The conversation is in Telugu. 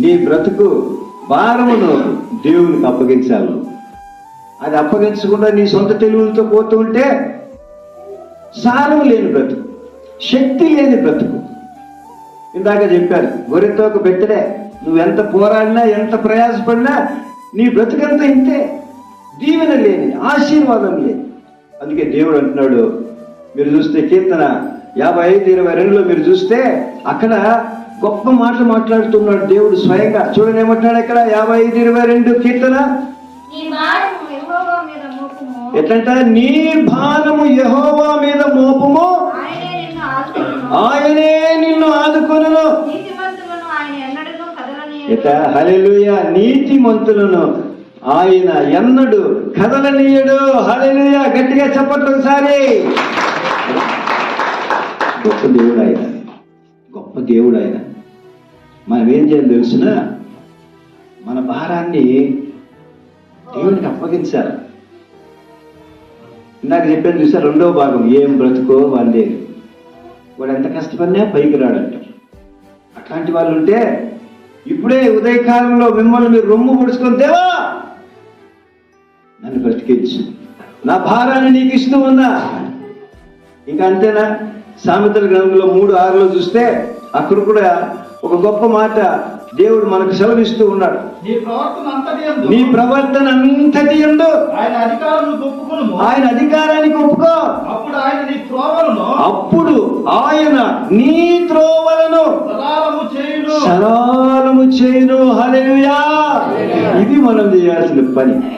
నీ బ్రతుకు భారమును దేవునికి అప్పగించాలి అది అప్పగించకుండా నీ సొంత తెలివులతో పోతూ ఉంటే సారం లేని బ్రతుకు శక్తి లేని బ్రతుకు. ఇందాక చెప్పారు గొర్రెతో ఒక బెత్తడే నువ్వు ఎంత పోరాడినా ఎంత ప్రయాసపడినా నీ బ్రతుకంతా ఇంతే. దీవెన లేని ఆశీర్వాదం లేని. అందుకే దేవుడు అంటున్నాడు మీరు చూస్తే కీర్తన యాభై ఐదు ఇరవై రెండులో మీరు చూస్తే అక్కడ గొప్ప మాటలు మాట్లాడుతున్నాడు దేవుడు స్వయంగా. చూడండి ఏమంటాడు అక్కడ యాభై ఐదు ఇరవై రెండు కీర్తన. నీ భారము యెహోవా మీద మోపుము. ఎట్లంట నీ భారము యహోవా మీద మోపము. ఆయనే నిన్ను ఆదుకొనును. ఆయనే నిన్ను ఆదుకొనును. నీతిమంతులను ఆయన ఎన్నడూ ఇక కదలనీయడు. హల్లెలూయ గట్టిగా చెప్పట్లు ఒకసారి. గొప్ప దేవుడు ఆయన. గొప్ప దేవుడు ఆయన. మనం ఏం చేయాలి తెలుసిన? మన భారాన్ని దేవునికి అప్పగించాలి. ఇందాక చెప్పాను చూసా రెండో భాగం ఏం బ్రతుకో వాళ్ళే. వాడు ఎంత కష్టపడినా పైకి రాడంటారు అట్లాంటి వాళ్ళు ఉంటే ఇప్పుడే ఉదయకాలంలో మిమ్మల్ని మీరు రొమ్ము పొడుచుకొని దేవా నన్ను బ్రతికించు. నా భారాన్ని నీకు ఇస్తూ ఉన్నా ఇంకా అంతేనా? సామెతల గ్రంథంలో మూడు ఆరులో చూస్తే అక్కడ కూడా ఒక గొప్ప మాట దేవుడు మనకు సెలవిస్తూ ఉన్నాడు. నీ ప్రవర్తన అంతటి ఎందు. ఆయన అధికారానికి ఒప్పుకో. అప్పుడు ఆయన నీ త్రోవలను. అప్పుడు ఆయన నీ త్రోవలను. సదాలము చేయును. ఇది మనం చేయాల్సిన పని.